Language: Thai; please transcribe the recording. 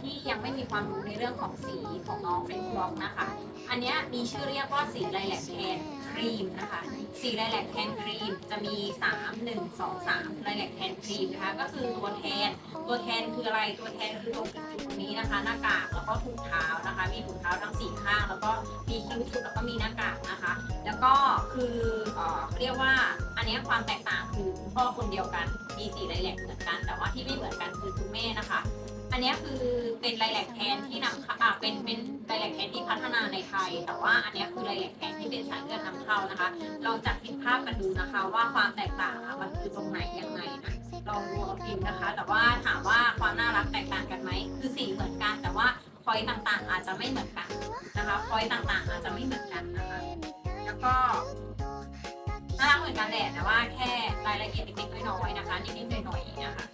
ที่ยังไม่มีความรู้ในเรื่องของสีของน้องเฟรนช์บล็อกนะคะ อันนี้มีชื่อเรียกว่าสีไลแลกแทนครีมนะคะ สีไลแลกแทนครีมจะมี 3 1 2 3ไลแลกแทนครีมนะคะ ก็คือตัวแทน ตัวแทนคืออะไร ตัวแทนคือตรงจุดนี้นะคะ หน้ากากแล้วก็ถุงเท้านะคะ มีถุงเท้าทั้งสี่ข้าง แล้วก็มีคิ้วชุดแล้วก็มีหน้ากากนะคะ แล้วก็คือเอ่อเรียกว่าอันนี้ความแตกต่างคือพ่อคนเดียวกัน มีสีไลแลกเหมือนกัน แต่ว่าที่ไม่เหมือนกันคือคุณแม่ นะคะอันนี้คือเป็นไลแลกแทนที่นำเข้าอ่าเป็นเป็นไลแลกแทนที่พัฒนาในไทย แต่ว่าอันนี้คือไลแลกแทนที่เป็นสายเลือดนำเข้านะคะ ลองจับผิดภาพกันดูนะคะ ว่าความแตกต่างอะมันคือตรงไหนยังไงนะลองดูเอาเองนะคะ แต่ว่าถามว่าความน่ารักแตกต่างกันไหมคือสีเหมือนกัน แต่ว่าพอยต่างๆ อาจจะไม่เหมือนกันนะคะพอยต่างๆ อาจจะไม่เหมือนกันนะคะแล้วก็น่ารักเหมือนกันแหละแต่ว่าแค่รายละเอียดเล็กๆน้อยๆนะคะนิดๆหน่อยๆนะคะ